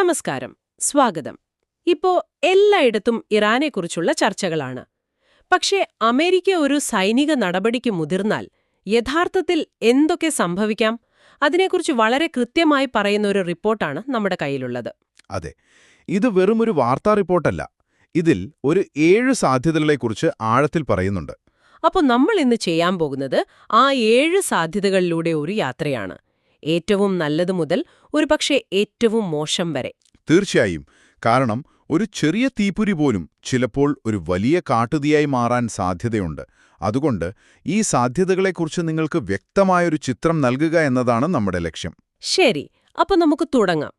നമസ്കാരം സ്വാഗതം. ഇപ്പോ എല്ലായിടത്തും ഇറാനെക്കുറിച്ചുള്ള ചർച്ചകളാണ്. പക്ഷേ അമേരിക്ക ഒരു സൈനിക നടപടിക്ക് മുതിർന്നാൽ യഥാർത്ഥത്തിൽ എന്തൊക്കെ സംഭവിക്കാം? അതിനെക്കുറിച്ച് വളരെ കൃത്യമായി പറയുന്ന ഒരു റിപ്പോർട്ടാണ് നമ്മുടെ കയ്യിലുള്ളത്. അതെ ഇത് വെറുമൊരു വാർത്താ റിപ്പോർട്ടല്ല. ഇതിൽ ഒരു ഏഴ് സാധ്യതകളെക്കുറിച്ച് ആഴത്തിൽ പറയുന്നുണ്ട്. അപ്പോൾ നമ്മൾ ഇന്ന് ചെയ്യാൻ പോകുന്നത് ആ ഏഴ് സാധ്യതകളിലൂടെ ഒരു യാത്രയാണ്. ഏറ്റവും നല്ലത് മുതൽ ഒരുപക്ഷെ ഏറ്റവും മോശം വരെ. തീർച്ചയായും. കാരണം ഒരു ചെറിയ തീപ്പുരി പോലും ചിലപ്പോൾ ഒരു വലിയ കാട്ടുതീയായി മാറാൻ സാധ്യതയുണ്ട്. അതുകൊണ്ട് ഈ സാധ്യതകളെക്കുറിച്ച് നിങ്ങൾക്ക് വ്യക്തമായൊരു ചിത്രം നൽകുക എന്നതാണ് നമ്മുടെ ലക്ഷ്യം. ശരി. അപ്പൊ നമുക്ക് തുടങ്ങാം.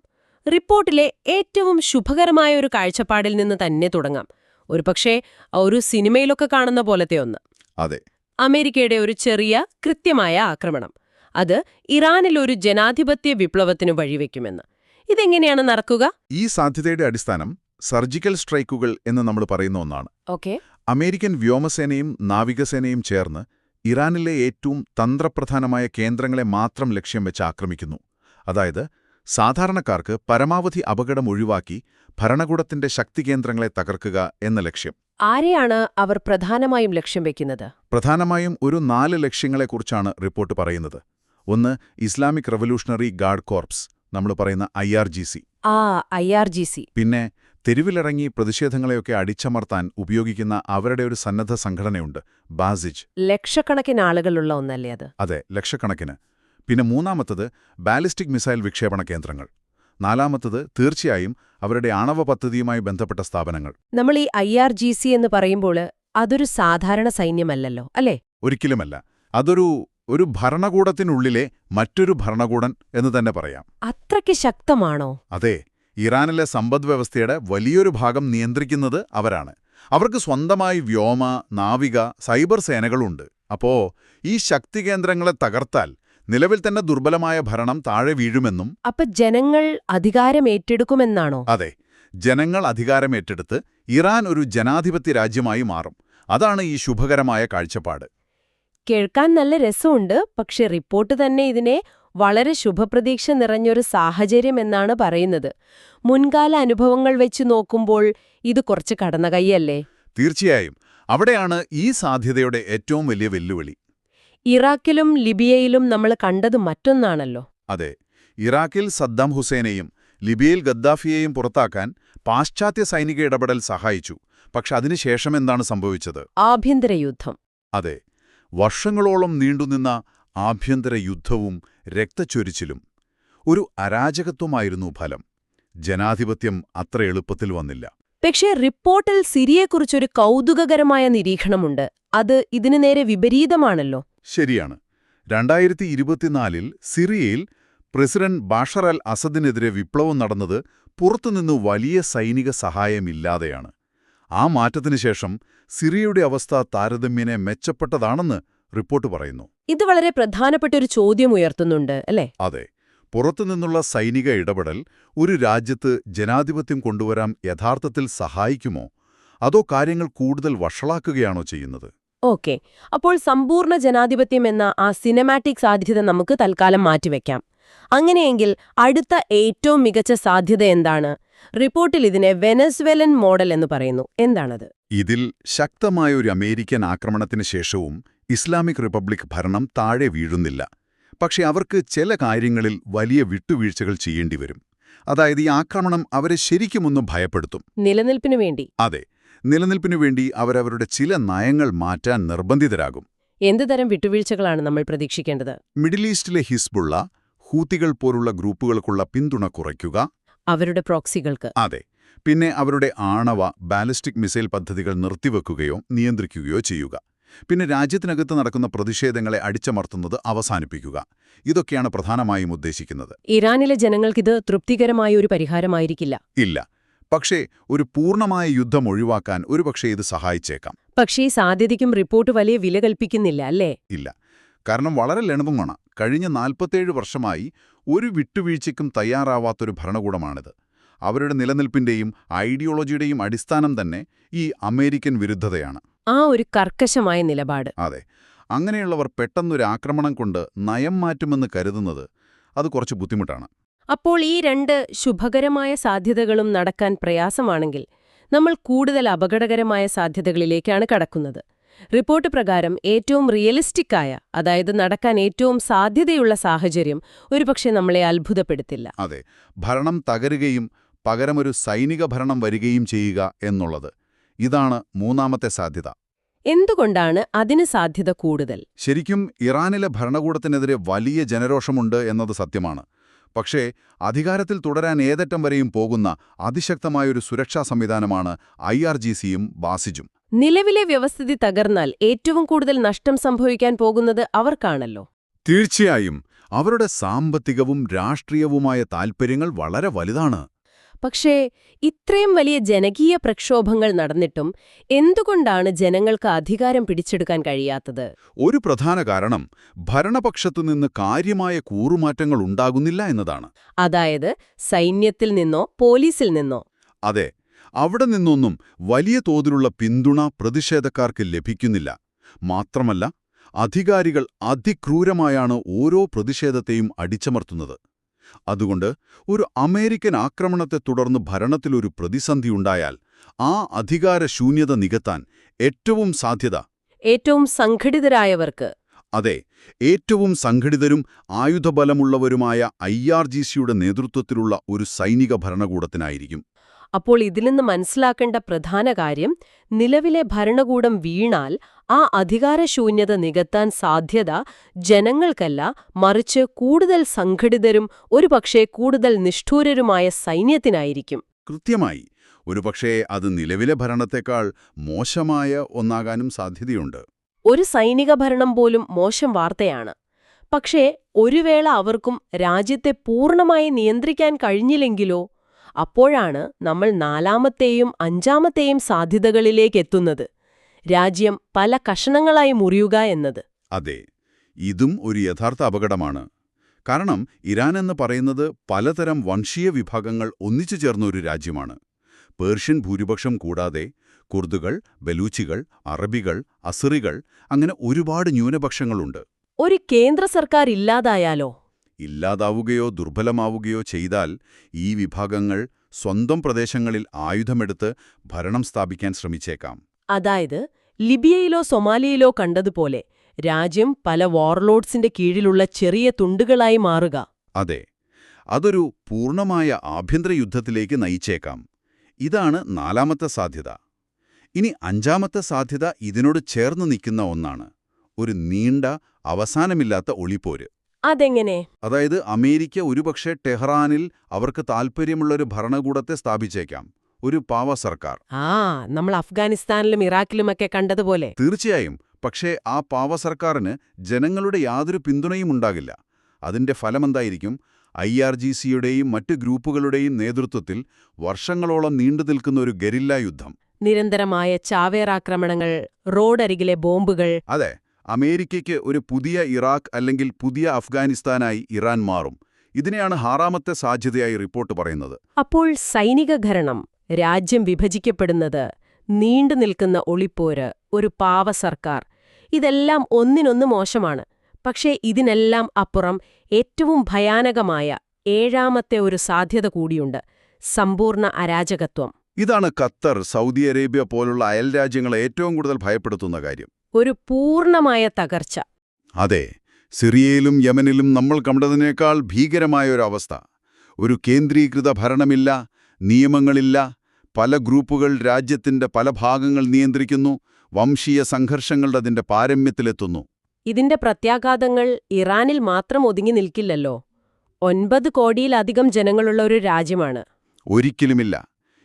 റിപ്പോർട്ടിലെ ഏറ്റവും ശുഭകരമായ ഒരു കാഴ്ചപ്പാടിൽ നിന്ന് തന്നെ തുടങ്ങാം. ഒരുപക്ഷേ ഒരു സിനിമയിലൊക്കെ കാണുന്ന പോലത്തെ ഒന്ന്. അതെ. അമേരിക്കയുടെ ഒരു ചെറിയ കൃത്യമായ ആക്രമണം. അത് ഇറാനിൽ ഒരു ജനാധിപത്യ വിപ്ലവത്തിന് വഴിവെക്കുമെന്ന്. ഇതെങ്ങനെയാണ് നടക്കുക? ഈ സാധ്യതയുടെ അടിസ്ഥാനം സർജിക്കൽ സ്ട്രൈക്കുകൾ എന്ന് നമ്മൾ പറയുന്ന ഒന്നാണ്. ഓക്കെ. അമേരിക്കൻ വ്യോമസേനയും നാവികസേനയും ചേർന്ന് ഇറാനിലെ ഏറ്റവും തന്ത്രപ്രധാനമായ കേന്ദ്രങ്ങളെ മാത്രം ലക്ഷ്യം വെച്ച് ആക്രമിക്കുന്നു. അതായത് സാധാരണക്കാർക്ക് പരമാവധി അപകടം ഒഴിവാക്കി ഭരണകൂടത്തിന്റെ ശക്തികേന്ദ്രങ്ങളെ തകർക്കുക എന്ന ലക്ഷ്യം. ആരെയാണ് അവർ പ്രധാനമായും ലക്ഷ്യം വെക്കുന്നത്? പ്രധാനമായും ഒരു നാല് ലക്ഷ്യങ്ങളെക്കുറിച്ചാണ് റിപ്പോർട്ട് പറയുന്നത്. ഒന്ന് ഇസ്ലാമിക് റവല്യൂഷണറി ഗാർഡ് കോർപ്സ് നമ്മൾ പറയുന്ന ഐ ആർ ജി സി. ആ ഐ ആർ ജി സി. പിന്നെ തെരുവിലിറങ്ങി പ്രതിഷേധങ്ങളെയൊക്കെ അടിച്ചമർത്താൻ ഉപയോഗിക്കുന്ന അവരുടെ ഒരു സന്നദ്ധ സംഘടനയുണ്ട് ബാസിജ്. ലക്ഷക്കണക്കിന് ആളുകളുള്ള ഒന്നല്ലേ അത്? അതെ ലക്ഷക്കണക്കിന്. പിന്നെ മൂന്നാമത്തത് ബാലിസ്റ്റിക് മിസൈൽ വിക്ഷേപണ കേന്ദ്രങ്ങൾ. നാലാമത്തത് തീർച്ചയായും അവരുടെ ആണവ പദ്ധതിയുമായി ബന്ധപ്പെട്ട സ്ഥാപനങ്ങൾ. നമ്മൾ ഈ ഐ ആർ ജി സി എന്ന് പറയുമ്പോൾ അതൊരു സാധാരണ സൈന്യമല്ലല്ലോ അല്ലേ? ഒരിക്കലുമല്ല. അതൊരു ഒരു ഭരണകൂടത്തിനുള്ളിലെ മറ്റൊരു ഭരണകൂടൻ എന്ന് തന്നെ പറയാം. അത്രയ്ക്ക് ശക്തമാണോ? അതെ ഇറാനിലെ സമ്പദ് വ്യവസ്ഥയുടെ വലിയൊരു ഭാഗം നിയന്ത്രിക്കുന്നത് അവരാണ്. അവർക്ക് സ്വന്തമായി വ്യോമ നാവിക സൈബർ സേനകളുണ്ട്. അപ്പോ ഈ ശക്തി കേന്ദ്രങ്ങളെ തകർത്താൽ നിലവിൽ തന്നെ ദുർബലമായ ഭരണം താഴെ വീഴുമെന്നും അപ്പൊ ജനങ്ങൾ അധികാരമേറ്റെടുക്കുമെന്നാണോ അതെ ജനങ്ങൾ അധികാരമേറ്റെടുത്ത് ഇറാൻ ഒരു ജനാധിപത്യ രാജ്യമായി മാറും. അതാണ് ഈ ശുഭകരമായ കാഴ്ചപ്പാട്. കേൾക്കാൻ നല്ല രസമുണ്ട്. പക്ഷെ റിപ്പോർട്ട് തന്നെ ഇതിനെ വളരെ ശുഭപ്രതീക്ഷ നിറഞ്ഞൊരു സാഹചര്യം എന്നാണ് പറയുന്നത്. മുൻകാല അനുഭവങ്ങൾ വെച്ച് നോക്കുമ്പോൾ ഇത് കുറച്ച് കടന്ന കൈയല്ലേ തീർച്ചയായും. അവിടെയാണ് ഈ സാധ്യതയുടെ ഏറ്റവും വലിയ വെല്ലുവിളി. ഇറാഖിലും ലിബിയയിലും നമ്മൾ കണ്ടത് മറ്റൊന്നാണല്ലോ. അതെ. ഇറാഖിൽ സദ്ദാം ഹുസൈനെയും ലിബിയയിൽ ഗദ്ദാഫിയെയും പുറത്താക്കാൻ പാശ്ചാത്യ സൈനിക ഇടപെടൽ സഹായിച്ചു. പക്ഷെ അതിനുശേഷം എന്താണ് സംഭവിച്ചത്? ആഭ്യന്തര യുദ്ധം അതെ. വർഷങ്ങളോളം നീണ്ടുനിന്ന ആഭ്യന്തര യുദ്ധവും രക്തച്ചൊരിച്ചിലും ഒരു അരാജകത്വമായിരുന്നു ഫലം. ജനാധിപത്യം അത്ര എളുപ്പത്തിൽ വന്നില്ല. പക്ഷേ റിപ്പോർട്ടിൽ സിരിയെക്കുറിച്ചൊരു കൗതുകകരമായ നിരീക്ഷണമുണ്ട്. അത് ഇതിനു നേരെ വിപരീതമാണല്ലോ. ശരിയാണ്. രണ്ടായിരത്തി ഇരുപത്തിനാലിൽ സിറിയയിൽ പ്രസിഡന്റ് ബാഷർ അൽ അസദിനെതിരെ വിപ്ലവം നടന്നത് പുറത്തുനിന്നു വലിയ സൈനിക സഹായമില്ലാതെയാണ്. ആ മാറ്റത്തിനു ശേഷം സിറിയയുടെ അവസ്ഥ താരതമ്യേന മെച്ചപ്പെട്ടതാണെന്ന് റിപ്പോർട്ട് പറയുന്നു. ഇത് വളരെ പ്രധാനപ്പെട്ട ഒരു ചോദ്യം ഉയർത്തുന്നുണ്ട് അല്ലേ? അതെ. പുറത്തുനിന്നുള്ള സൈനിക ഇടപെടൽ ഒരു രാജ്യത്ത് ജനാധിപത്യം കൊണ്ടുവരാൻ യഥാർത്ഥത്തിൽ സഹായിക്കുമോ? അതോ കാര്യങ്ങൾ കൂടുതൽ വഷളാക്കുകയാണോ ചെയ്യുന്നത്? ഓക്കെ. അപ്പോൾ സമ്പൂർണ ജനാധിപത്യം എന്ന ആ സിനമാറ്റിക് സാധ്യത നമുക്ക് തൽക്കാലം മാറ്റിവെക്കാം. അങ്ങനെയെങ്കിൽ അടുത്ത ഏറ്റവും മികച്ച സാധ്യത എന്താണ്? റിപ്പോർട്ടിൽ ഇതിനെ വെനസ്വെലൻ മോഡൽ എന്ന് പറയുന്നു. എന്താണത്? ഇതിൽ ശക്തമായ ഒരു അമേരിക്കൻ ആക്രമണത്തിന് ശേഷവും ഇസ്ലാമിക് റിപ്പബ്ലിക് ഭരണം താഴെ വീഴുന്നില്ല. പക്ഷേ അവർക്ക് ചില കാര്യങ്ങളിൽ വലിയ വിട്ടുവീഴ്ചകൾ ചെയ്യേണ്ടി വരും. അതായത് ഈ ആക്രമണം അവരെ ശരിക്കുമൊന്നും ഭയപ്പെടുത്തും. നിലനിൽപ്പിനു വേണ്ടി. അതെ നിലനിൽപ്പിനു വേണ്ടി അവരവരുടെ ചില നയങ്ങൾ മാറ്റാൻ നിർബന്ധിതരാകും. എന്ത് തരം വിട്ടുവീഴ്ചകളാണ് നമ്മൾ പ്രതീക്ഷിക്കേണ്ടത്? മിഡിൽ ഈസ്റ്റിലെ ഹിസ്ബുള്ള ഹൂത്തികൾ പോലുള്ള ഗ്രൂപ്പുകൾക്കുള്ള പിന്തുണ കുറയ്ക്കുക. അവരുടെ പ്രോക്സികൾക്ക്. അതെ പിന്നെ അവരുടെ ആണവ ബാലിസ്റ്റിക് മിസൈൽ പദ്ധതികൾ നിർത്തിവെക്കുകയോ നിയന്ത്രിക്കുകയോ ചെയ്യുക. പിന്നെ രാജ്യത്തിനകത്ത് നടക്കുന്ന പ്രതിഷേധങ്ങളെ അടിച്ചമർത്തുന്നത് അവസാനിപ്പിക്കുക. ഇതൊക്കെയാണ് പ്രധാനമായും ഉദ്ദേശിക്കുന്നത്. ഇറാനിലെ ജനങ്ങൾക്കിത് തൃപ്തികരമായ ഒരു പരിഹാരമായിരിക്കില്ല. ഇല്ല. പക്ഷേ ഒരു പൂർണമായ യുദ്ധം ഒഴിവാക്കാൻ ഒരുപക്ഷേ ഇത് സഹായിച്ചേക്കാം. പക്ഷേ സാധ്യതയ്ക്കും റിപ്പോർട്ട് വലിയ വില കൽപ്പിക്കുന്നില്ല അല്ലേ? ഇല്ല. കാരണം വളരെ ലളിതമാണ്. കഴിഞ്ഞ നാൽപ്പത്തേഴ് വർഷമായി ഒരു വിട്ടുവീഴ്ചയ്ക്കും തയ്യാറാവാത്തൊരു ഭരണകൂടമാണിത്. അവരുടെ നിലനിൽപ്പിന്റെയും ഐഡിയോളജിയുടെയും അടിസ്ഥാനം തന്നെ ഈ അമേരിക്കൻ വിരുദ്ധതയാണ്. ആ ഒരു കർക്കശമായ നിലപാട്. അതെ. അങ്ങനെയുള്ളവർ പെട്ടെന്നൊരു ആക്രമണം കൊണ്ട് നയം മാറ്റുമെന്ന് കരുതുന്നത് അത് കുറച്ച് ബുദ്ധിമുട്ടാണ്. അപ്പോൾ ഈ രണ്ട് ശുഭകരമായ സാധ്യതകളും നടക്കാൻ പ്രയാസമാണെങ്കിൽ നമ്മൾ കൂടുതൽ അപകടകരമായ സാധ്യതകളിലേക്കാണ് കടക്കുന്നത്. റിപ്പോർട്ട് പ്രകാരം ഏറ്റവും റിയലിസ്റ്റിക്കായ അതായത് നടക്കാൻ ഏറ്റവും സാധ്യതയുള്ള സാഹചര്യം ഒരുപക്ഷെ നമ്മളെ അത്ഭുതപ്പെടുത്തില്ല. അതെ. ഭരണം തകരുകയും പകരമൊരു സൈനിക ഭരണം വരികയും ചെയ്യുക എന്നുള്ളത്. ഇതാണ് മൂന്നാമത്തെ സാധ്യത. എന്തുകൊണ്ടാണ് അതിന് സാധ്യത കൂടുതൽ? ശരിക്കും ഇറാനിലെ ഭരണകൂടത്തിനെതിരെ വലിയ ജനരോഷമുണ്ട് എന്നത് സത്യമാണ്. പക്ഷേ അധികാരത്തിൽ തുടരാൻ ഏതറ്റം വരെയും പോകുന്ന അതിശക്തമായൊരു സുരക്ഷാ സംവിധാനമാണ് ഐ ആർ ജി സിയും ബാസിജും. നിലവിലെ വ്യവസ്ഥിതി തകർന്നാൽ ഏറ്റവും കൂടുതൽ നഷ്ടം സംഭവിക്കാൻ പോകുന്നത് അവർക്കാണല്ലോ. തീർച്ചയായും. അവരുടെ സാമ്പത്തികവും രാഷ്ട്രീയവുമായ താൽപ്പര്യങ്ങൾ വളരെ വലുതാണ്. പക്ഷേ ഇത്രയും വലിയ ജനകീയ പ്രക്ഷോഭങ്ങൾ നടന്നിട്ടും എന്തുകൊണ്ടാണ് ജനങ്ങൾക്ക് അധികാരം പിടിച്ചെടുക്കാൻ കഴിയാത്തത്? ഒരു പ്രധാന കാരണം ഭരണപക്ഷത്തുനിന്ന് കാര്യമായ കൂറുമാറ്റങ്ങൾ ഉണ്ടാകുന്നില്ല എന്നതാണ്. അതായത് സൈന്യത്തിൽ നിന്നോ പോലീസിൽ നിന്നോ? അതെ അവിടെ നിന്നൊന്നും വലിയ തോതിലുള്ള പിന്തുണ പ്രതിഷേധക്കാർക്ക് ലഭിക്കുന്നില്ല. മാത്രമല്ല അധികാരികൾ അതിക്രൂരമായാണ് ഓരോ പ്രതിഷേധത്തെയും അടിച്ചമർത്തുന്നത്. അതുകൊണ്ട് ഒരു അമേരിക്കൻ ആക്രമണത്തെ തുടർന്ന് ഭരണത്തിലൊരു പ്രതിസന്ധിയുണ്ടായാൽ ആ അധികാരശൂന്യത നികത്താൻ ഏറ്റവും സാധ്യത. ഏറ്റവും സംഘടിതരായവർക്ക്. അതെ ഏറ്റവും സംഘടിതരും ആയുധബലമുള്ളവരുമായ ഐ ആർ ജി സിയുടെ നേതൃത്വത്തിലുള്ള ഒരു സൈനിക ഭരണകൂടത്തിനായിരിക്കും. അപ്പോൾ ഇതിൽ നിന്ന് മനസ്സിലാക്കേണ്ട പ്രധാന കാര്യം നിലവിലെ ഭരണകൂടം വീണാൽ ആ അധികാരശൂന്യത നികത്താൻ സാധ്യത ജനങ്ങൾക്കല്ല മറിച്ച് കൂടുതൽ സംഘടിതരും ഒരുപക്ഷേ കൂടുതൽ നിഷ്ഠൂരരുമായ സൈന്യത്തിനായിരിക്കും. കൃത്യമായി. ഒരുപക്ഷേ അത് നിലവിലെ ഭരണത്തെക്കാൾ മോശമായ ഒന്നാകാനും സാധ്യതയുണ്ട്. ഒരു സൈനിക ഭരണം പോലും മോശം വാർത്തയാണ്. പക്ഷേ ഒരു വേള അവർക്കും രാജ്യത്തെ പൂർണമായി നിയന്ത്രിക്കാൻ കഴിഞ്ഞില്ലെങ്കിലോ അപ്പോഴാണ് നമ്മൾ നാലാമത്തെയും അഞ്ചാമത്തെയും സാധ്യതകളിലേക്ക് എത്തുന്നത് രാജ്യം പല കഷണങ്ങളായി മുറിയുക എന്നത്. അതെ ഇതും ഒരു യഥാർത്ഥ അപകടമാണ്. കാരണം ഇറാൻ എന്ന് പറയുന്നത് പലതരം വംശീയ വിഭാഗങ്ങൾ ഒന്നിച്ചു ചേർന്ന ഒരു രാജ്യമാണ്. പേർഷ്യൻ ഭൂരിപക്ഷം കൂടാതെ കുർദുകൾ ബലൂച്ചികൾ അറബികൾ അസറികൾ അങ്ങനെ ഒരുപാട് ന്യൂനപക്ഷങ്ങളുണ്ട്. ഒരു കേന്ദ്ര സർക്കാർ ഇല്ലാതായാലോ? ഇല്ലാതാവുകയോ ദുർബലമാവുകയോ ചെയ്താൽ ഈ വിഭാഗങ്ങൾ സ്വന്തം പ്രദേശങ്ങളിൽ ആയുധമെടുത്ത് ഭരണം സ്ഥാപിക്കാൻ ശ്രമിച്ചേക്കാം. അതായത് ലിബിയയിലോ സൊമാലിയയിലോ കണ്ടതുപോലെ രാജ്യം പല വാർലോഡ്സിന്റെ കീഴിലുള്ള ചെറിയ തുണ്ടുകളായി മാറുക. അതെ അതൊരു പൂർണമായ ആഭ്യന്തര യുദ്ധത്തിലേക്ക് നയിച്ചേക്കാം. ഇതാണ് നാലാമത്തെ സാധ്യത. ഇനി അഞ്ചാമത്തെ സാധ്യത ഇതിനോട് ചേർന്ന് നിൽക്കുന്ന ഒന്നാണ്. ഒരു നീണ്ട അവസാനമില്ലാത്ത ഒളിപ്പോര്. അതെങ്ങനെ? അതായത് അമേരിക്ക ഒരുപക്ഷെ ടെഹ്റാനിൽ അവർക്ക് താൽപ്പര്യമുള്ളൊരു ഭരണകൂടത്തെ സ്ഥാപിച്ചേക്കാം. ഒരു പാവ സർക്കാർ. ആ നമ്മൾ അഫ്ഗാനിസ്ഥാനിലും ഇറാഖിലുമൊക്കെ കണ്ടതുപോലെ. തീർച്ചയായും പക്ഷേ ആ പാവ സർക്കാരിന് ജനങ്ങളുടെ യാതൊരു പിന്തുണയും ഉണ്ടാകില്ല. അതിന്റെ ഫലമെന്തായിരിക്കും? ഐ ആർ ജി സിയുടെയും മറ്റ് ഗ്രൂപ്പുകളുടെയും നേതൃത്വത്തിൽ വർഷങ്ങളോളം നീണ്ടുനിൽക്കുന്ന ഒരു ഗരില്ല യുദ്ധം. നിരന്തരമായ ചാവേറാക്രമണങ്ങൾ റോഡരികിലെ ബോംബുകൾ. അതെ അമേരിക്കയ്ക്ക് ഒരു പുതിയ ഇറാഖ് അല്ലെങ്കിൽ പുതിയ അഫ്ഗാനിസ്ഥാനായി ഇറാൻ മാറും. ഇതിനെയാണ് ആറാമത്തെ സാധ്യതയായി റിപ്പോർട്ട് പറയുന്നത്. അപ്പോൾ സൈനിക ഘരണം രാജ്യം വിഭജിക്കപ്പെടുന്നത് നീണ്ടു നിൽക്കുന്ന ഒളിപ്പോര് ഒരു പാവ സർക്കാർ. ഇതെല്ലാം ഒന്നിനൊന്ന് മോശമാണ്. പക്ഷേ ഇതിനെല്ലാം അപ്പുറം ഏറ്റവും ഭയാനകമായ ഏഴാമത്തെ ഒരു സാധ്യത കൂടിയുണ്ട് സമ്പൂർണ അരാജകത്വം. ഇതാണ് ഖത്തർ സൗദി അറേബ്യ പോലുള്ള അയൽ രാജ്യങ്ങളെ ഏറ്റവും കൂടുതൽ ഭയപ്പെടുത്തുന്ന കാര്യം. ഒരു പൂർണമായ തകർച്ച. അതെ സിറിയയിലും യമനിലും നമ്മൾ കണ്ടതിനേക്കാൾ ഭീകരമായ ഒരു അവസ്ഥ. ഒരു കേന്ദ്രീകൃത ഭരണമില്ല നിയമങ്ങളില്ല പല ഗ്രൂപ്പുകൾ രാജ്യത്തിന്റെ പല ഭാഗങ്ങൾ നിയന്ത്രിക്കുന്നു വംശീയ സംഘർഷങ്ങളുടെ അതിന്റെ പാരമ്യത്തിലെത്തുന്നു. ഇതിന്റെ പ്രത്യാഘാതങ്ങൾ ഇറാനിൽ മാത്രം ഒതുങ്ങി നിൽക്കില്ലല്ലോ. ഒൻപത് കോടിയിലധികം ജനങ്ങളുള്ള ഒരു രാജ്യമാണ്. ഒരിക്കലുമില്ല.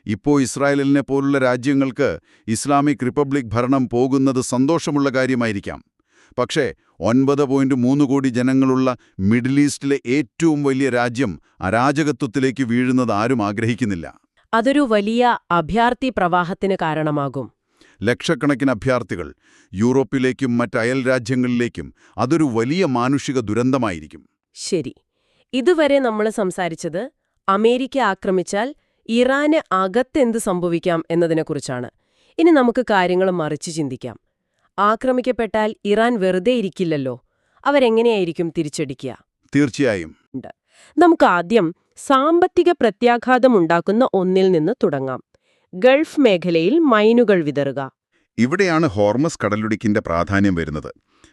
ഇപ്പോ ഇസ്രായേലിനെ പോലുള്ള രാജ്യങ്ങൾക്ക് ഇസ്ലാമിക് റിപ്പബ്ലിക് ഭരണം പോകുന്നത് സന്തോഷമുള്ള കാര്യമായിരിക്കാം. പക്ഷേ ഒൻപത് പോയിന്റ് മൂന്ന് കോടി ജനങ്ങളുള്ള മിഡിൽ ഈസ്റ്റിലെ ഏറ്റവും വലിയ രാജ്യം അരാജകത്വത്തിലേക്ക് വീഴുന്നത് ആരും ആഗ്രഹിക്കുന്നില്ല. അതൊരു വലിയ അഭ്യാർത്ഥി പ്രവാഹത്തിന് കാരണമാകും. ലക്ഷക്കണക്കിന് അഭ്യർത്ഥികൾ യൂറോപ്പിലേക്കും മറ്റ് അയൽ രാജ്യങ്ങളിലേക്കും അതൊരു വലിയ മാനുഷിക ദുരന്തമായിരിക്കും. ശരി. ഇതുവരെ നമ്മൾ സംസാരിച്ചത് അമേരിക്ക ആക്രമിച്ചാൽ ഇറാന് അകത്തെന്ത് സംഭവിക്കാം എന്നതിനെക്കുറിച്ചാണ്. ഇനി നമുക്ക് കാര്യങ്ങൾ മറിച്ച് ചിന്തിക്കാം. ആക്രമിക്കപ്പെട്ടാൽ ഇറാൻ വെറുതെ ഇരിക്കില്ലല്ലോ. അവരെങ്ങനെയായിരിക്കും തിരിച്ചടിക്കുക? തീർച്ചയായും. നമുക്ക് ആദ്യം സാമ്പത്തിക പ്രത്യാഘാതമുണ്ടാക്കുന്ന ഒന്നിൽ നിന്ന് തുടങ്ങാം. ഗൾഫ് മേഖലയിൽ മൈനുകൾ വിതറുക. ഇവിടെയാണ് ഹോർമസ് കടലുടിക്കിന്റെ പ്രാധാന്യം വരുന്നത്.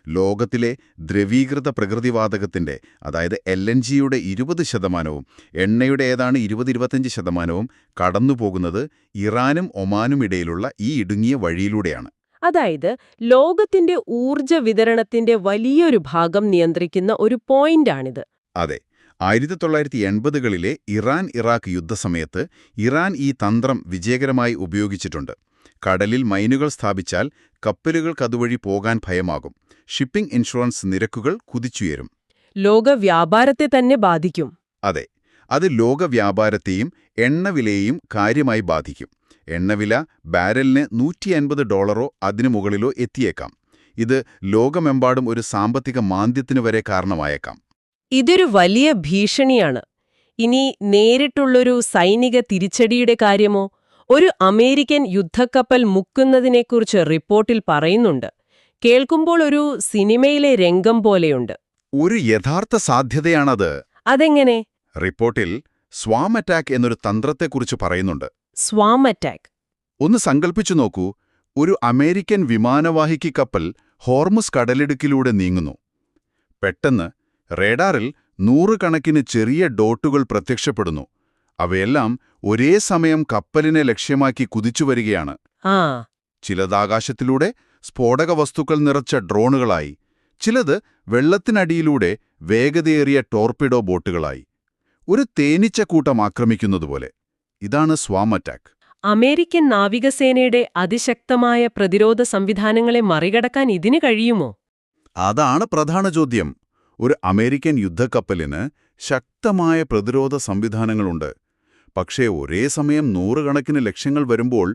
ലോകത്തിലെ ദ്രവീകൃത പ്രകൃതിവാതകത്തിന്റെ അതായത് എൽ എൻ ജിയുടെ ഇരുപത് ശതമാനവും എണ്ണയുടെ ഏതാണ് ഇരുപത് ഇരുപത്തഞ്ച് ശതമാനവും കടന്നുപോകുന്നത് ഇറാനും ഒമാനും ഇടയിലുള്ള ഈ ഇടുങ്ങിയ വഴിയിലൂടെയാണ്. അതായത് ലോകത്തിന്റെ ഊർജ വിതരണത്തിന്റെ വലിയൊരു ഭാഗം നിയന്ത്രിക്കുന്ന ഒരു പോയിന്റാണിത്. അതെ. ആയിരത്തി തൊള്ളായിരത്തി എൺപതുകളിലെ ഇറാൻ ഇറാഖ് യുദ്ധസമയത്ത് ഇറാൻ ഈ തന്ത്രം വിജയകരമായി ഉപയോഗിച്ചിട്ടുണ്ട്. കടലിൽ മൈനുകൾ സ്ഥാപിച്ചാൽ കപ്പലുകൾക്കതുവഴി പോകാൻ ഭയമാകും. ഷിപ്പിംഗ് ഇൻഷുറൻസ് നിരക്കുകൾ കുതിച്ചുയരും. ലോക വ്യാപാരത്തെ തന്നെ ബാധിക്കും. അതെ അത് ലോക വ്യാപാരത്തെയും എണ്ണവിലയെയും കാര്യമായി ബാധിക്കും. എണ്ണവില ബാരലിന് നൂറ്റി അൻപത് ഡോളറോ അതിനു മുകളിലോ എത്തിയേക്കാം. ഇത് ലോകമെമ്പാടും ഒരു സാമ്പത്തിക മാന്ദ്യത്തിനു വരെ കാരണമായേക്കാം. ഇതൊരു വലിയ ഭീഷണിയാണ്. ഇനി നേരിട്ടുള്ളൊരു സൈനിക തിരിച്ചടിയുടെ കാര്യമോ? ഒരു അമേരിക്കൻ യുദ്ധക്കപ്പൽ മുക്കുന്നതിനെക്കുറിച്ച് റിപ്പോർട്ടിൽ പറയുന്നുണ്ട്. കേൾക്കുമ്പോൾ ഒരു സിനിമയിലെ രംഗം പോലെയുണ്ട്. ഒരു യഥാർത്ഥ സാധ്യതയാണത്. അതെങ്ങനെ? റിപ്പോർട്ടിൽ സ്വാം അറ്റാക്ക് എന്നൊരു തന്ത്രത്തെക്കുറിച്ച് പറയുന്നുണ്ട്. Swarm attack. ഒന്ന് സങ്കൽപ്പിച്ചു നോക്കൂ. ഒരു അമേരിക്കൻ വിമാനവാഹിക്ക് കപ്പൽ ഹോർമുസ് കടലിടുക്കിലൂടെ നീങ്ങുന്നു. പെട്ടെന്ന് റേഡാറിൽ നൂറുകണക്കിന് ചെറിയ ഡോട്ടുകൾ പ്രത്യക്ഷപ്പെടുന്നു. അവയെല്ലാം ഒരേ സമയം കപ്പലിനെ ലക്ഷ്യമാക്കി കുതിച്ചുവരികയാണ്. ചിലതാകാശത്തിലൂടെ സ്ഫോടക വസ്തുക്കൾ നിറച്ച ഡ്രോണുകളായി. ചിലത് വെള്ളത്തിനടിയിലൂടെ വേഗതയേറിയ ടോർപിഡോ ബോട്ടുകളായി. ഒരു തേനിച്ച കൂട്ടം ആക്രമിക്കുന്നതുപോലെ. ഇതാണ് സ്വാം അറ്റാക്ക്. അമേരിക്കൻ നാവികസേനയുടെ അതിശക്തമായ പ്രതിരോധ സംവിധാനങ്ങളെ മറികടക്കാൻ ഇതിന് കഴിയുമോ? അതാണ് പ്രധാന ചോദ്യം. ഒരു അമേരിക്കൻ യുദ്ധക്കപ്പലിന് ശക്തമായ പ്രതിരോധ സംവിധാനങ്ങളുണ്ട്. പക്ഷേ ഒരേ സമയം നൂറുകണക്കിന് ലക്ഷ്യങ്ങൾ വരുമ്പോൾ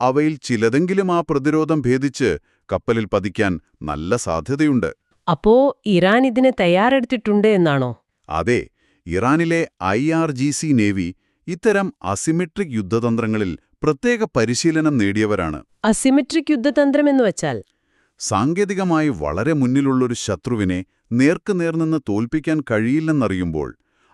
അവയിൽ ചിലതെങ്കിലും ആ പ്രതിരോധം ഭേദിച്ച് കപ്പലിൽ പതിക്കാൻ നല്ല സാധ്യതയുണ്ട്. അപ്പോ ഇറാൻ ഇതിന് തയ്യാറെടുത്തിട്ടുണ്ട് എന്നാണോ? അതെ ഇറാനിലെ I R G C navy ഇത്തരം അസിമെട്രിക് യുദ്ധതന്ത്രങ്ങളിൽ പ്രത്യേക പരിശീലനം നേടിയവരാണ്. അസിമെട്രിക് യുദ്ധതന്ത്രം എന്ന് വെച്ചാൽ? സാങ്കേതികമായി വളരെ മുന്നിലുള്ളൊരു ശത്രുവിനെ നേർക്കുനേർ നിന്ന് തോൽപ്പിക്കാൻ കഴിയില്ലെന്നറിയുമ്പോൾ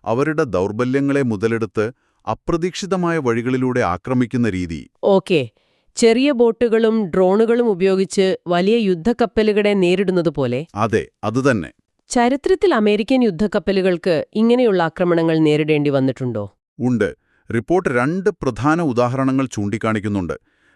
അവരുടെ ദൗർബല്യങ്ങളെ മുതലെടുത്ത് അപ്രതീക്ഷിതമായ വഴികളിലൂടെ ആക്രമിക്കുന്ന രീതി. ഓക്കെ. ചെറിയ ബോട്ടുകളും ഡ്രോണുകളും ഉപയോഗിച്ച് വലിയ യുദ്ധക്കപ്പലുകളെ നേരിടുന്നത് പോലെ അതെ അതുതന്നെ. ചരിത്രത്തിൽ അമേരിക്കൻ യുദ്ധക്കപ്പലുകൾക്ക് ഇങ്ങനെയുള്ള ആക്രമണങ്ങൾ നേരിടേണ്ടി വന്നിട്ടുണ്ടോ? ഉണ്ട്. റിപ്പോർട്ട് രണ്ട് പ്രധാന ഉദാഹരണങ്ങൾ ചൂണ്ടിക്കാണിക്കുന്നുണ്ട്.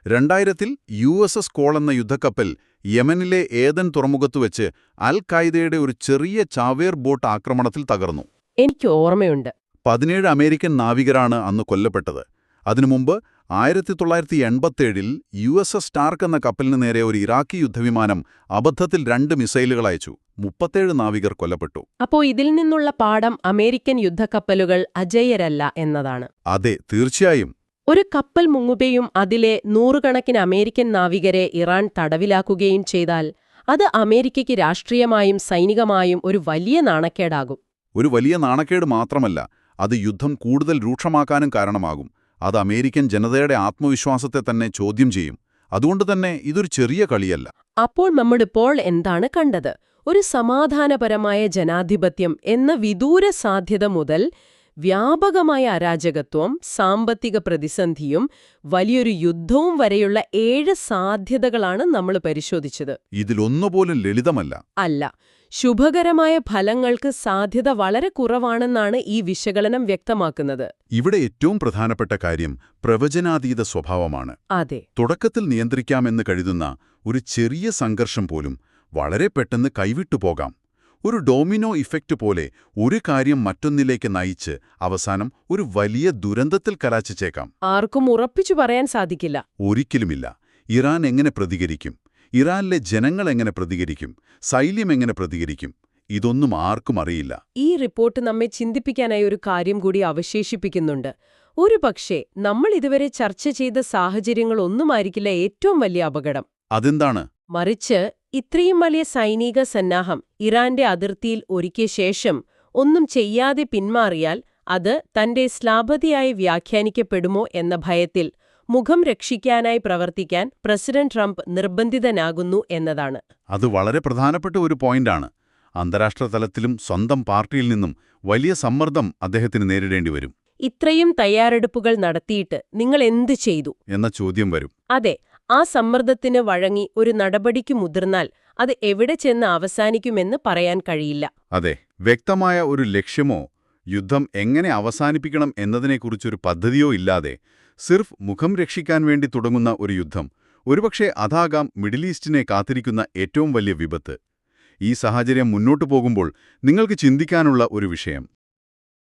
രണ്ടായിരത്തിൽ യു എസ് എസ് കോൾ എന്ന യുദ്ധക്കപ്പൽ യമനിലെ ഏതൻ തുറമുഖത്തുവെച്ച് അൽ ഖായ്ദയുടെ ഒരു ചെറിയ ചാവേർ ബോട്ട് ആക്രമണത്തിൽ തകർന്നു. എനിക്ക് ഓർമ്മയുണ്ട്. പതിനേഴ് അമേരിക്കൻ നാവികരാണ് അന്ന് കൊല്ലപ്പെട്ടത്. അതിനു മുമ്പ് ആയിരത്തി തൊള്ളായിരത്തി എൺപത്തേഴിൽ യു എസ് എസ് സ്റ്റാർക്ക് എന്ന കപ്പലിന് നേരെ ഒരു ഇറാഖി യുദ്ധവിമാനം അബദ്ധത്തിൽ രണ്ട് മിസൈലുകൾ അയച്ചു. മുപ്പത്തേഴ് നാവികർ കൊല്ലപ്പെട്ടു. അപ്പോ ഇതിൽ നിന്നുള്ള പാഠം അമേരിക്കൻ യുദ്ധക്കപ്പലുകൾ അജയ്യരല്ല എന്നതാണ്. അതെ തീർച്ചയായും. ഒരു കപ്പൽ മുങ്ങുകയും അതിലെ നൂറുകണക്കിന് അമേരിക്കൻ നാവികരെ ഇറാൻ തടവിലാക്കുകയും ചെയ്താൽ അത് അമേരിക്കയ്ക്ക് രാഷ്ട്രീയമായും സൈനികമായും ഒരു വലിയ നാണക്കേടാകും. ഒരു വലിയ നാണക്കേട് മാത്രമല്ല അത് യുദ്ധം കൂടുതൽ രൂക്ഷമാക്കാനും കാരണമാകും. അത് അമേരിക്കൻ ജനതയുടെ ആത്മവിശ്വാസത്തെ തന്നെ ചോദ്യം ചെയ്യും. അതുകൊണ്ട് തന്നെ ഇതൊരു ചെറിയ കളിയല്ല. അപ്പോൾ നമ്മളിപ്പോൾ എന്താണ് കണ്ടത്? ഒരു സമാധാനപരമായ ജനാധിപത്യം എന്ന വിദൂര സാധ്യത മുതൽ വ്യാപകമായ അരാജകത്വം സാമ്പത്തിക പ്രതിസന്ധിയും വലിയൊരു യുദ്ധവും വരെയുള്ള ഏഴ് സാധ്യതകളാണ് നമ്മൾ പരിശോധിച്ചത്. ഇതിലൊന്നുപോലും ലളിതമല്ല. അല്ല ശുഭകരമായ ഫലങ്ങൾക്ക് സാധ്യത വളരെ കുറവാണെന്നാണ് ഈ വിശകലനം വ്യക്തമാക്കുന്നത്. ഇവിടെ ഏറ്റവും പ്രധാനപ്പെട്ട കാര്യം പ്രവചനാതീത സ്വഭാവമാണ്. അതെ. തുടക്കത്തിൽ നിയന്ത്രിക്കാമെന്ന് കരുതുന്ന ഒരു ചെറിയ സംഘർഷം പോലും വളരെ പെട്ടെന്ന് കൈവിട്ടുപോകാം. ഒരു ഡോമിനോ ഇഫക്റ്റ് പോലെ ഒരു കാര്യം മറ്റൊന്നിലേക്ക് നയിച്ച് അവസാനം ഒരു വലിയ ദുരന്തത്തിൽ കലാച്ചിച്ചേക്കാം ആർക്കും ഉറപ്പിച്ചു പറയാൻ സാധിക്കില്ല. ഒരിക്കലുമില്ല. ഇറാൻ എങ്ങനെ പ്രതികരിക്കും? ഇറാനിലെ ജനങ്ങൾ എങ്ങനെ പ്രതികരിക്കും? സൈല്യം എങ്ങനെ പ്രതികരിക്കും? ഇതൊന്നും ആർക്കും അറിയില്ല. ഈ റിപ്പോർട്ട് നമ്മെ ചിന്തിപ്പിക്കാനായി ഒരു കാര്യം കൂടി അവശേഷിപ്പിക്കുന്നുണ്ട്. ഒരു പക്ഷേ നമ്മൾ ഇതുവരെ ചർച്ച ചെയ്ത സാഹചര്യങ്ങളൊന്നുമായിരിക്കില്ല ഏറ്റവും വലിയ അപകടം. അതെന്താണ്? മറിച്ച് ഇത്രയും വലിയ സൈനിക സന്നാഹം ഇറാന്റെ അതിർത്തിയിൽ ഒരുക്കിയ ശേഷം ഒന്നും ചെയ്യാതെ പിന്മാറിയാൽ അത് തന്റെ ശ്ലാഭതയായി വ്യാഖ്യാനിക്കപ്പെടുമോ എന്ന ഭയത്തിൽ മുഖം രക്ഷിക്കാനായി പ്രവർത്തിക്കാൻ പ്രസിഡന്റ് ട്രംപ് നിർബന്ധിതനാകുന്നു എന്നതാണ്. അത് വളരെ പ്രധാനപ്പെട്ട ഒരു പോയിന്റാണ്. അന്താരാഷ്ട്ര തലത്തിലും സ്വന്തം പാർട്ടിയിൽ നിന്നും വലിയ സമ്മർദ്ദം അദ്ദേഹത്തിന് നേരിടേണ്ടി വരും. ഇത്രയും തയ്യാറെടുപ്പുകൾ നടത്തിയിട്ട് നിങ്ങൾ എന്തു ചെയ്തു? എന്ന ചോദ്യം വരും. അതെ ആ സമ്മർദ്ദത്തിന് വഴങ്ങി ഒരു നടപടിക്ക് മുതിർന്നാൽ അത് എവിടെ ചെന്ന് അവസാനിക്കുമെന്ന് പറയാൻ കഴിയില്ല. അതെ വ്യക്തമായ ഒരു ലക്ഷ്യമോ യുദ്ധം എങ്ങനെ അവസാനിപ്പിക്കണം എന്നതിനെക്കുറിച്ചൊരു പദ്ധതിയോ ഇല്ലാതെ സിർഫ് മുഖം രക്ഷിക്കാൻ വേണ്ടി തുടങ്ങുന്ന ഒരു യുദ്ധം ഒരുപക്ഷെ അതാകാം മിഡിൽ ഈസ്റ്റിനെ കാത്തിരിക്കുന്ന ഏറ്റവും വലിയ വിപത്ത്. ഈ സാഹചര്യം മുന്നോട്ടു പോകുമ്പോൾ നിങ്ങൾക്ക് ചിന്തിക്കാനുള്ള ഒരു വിഷയം.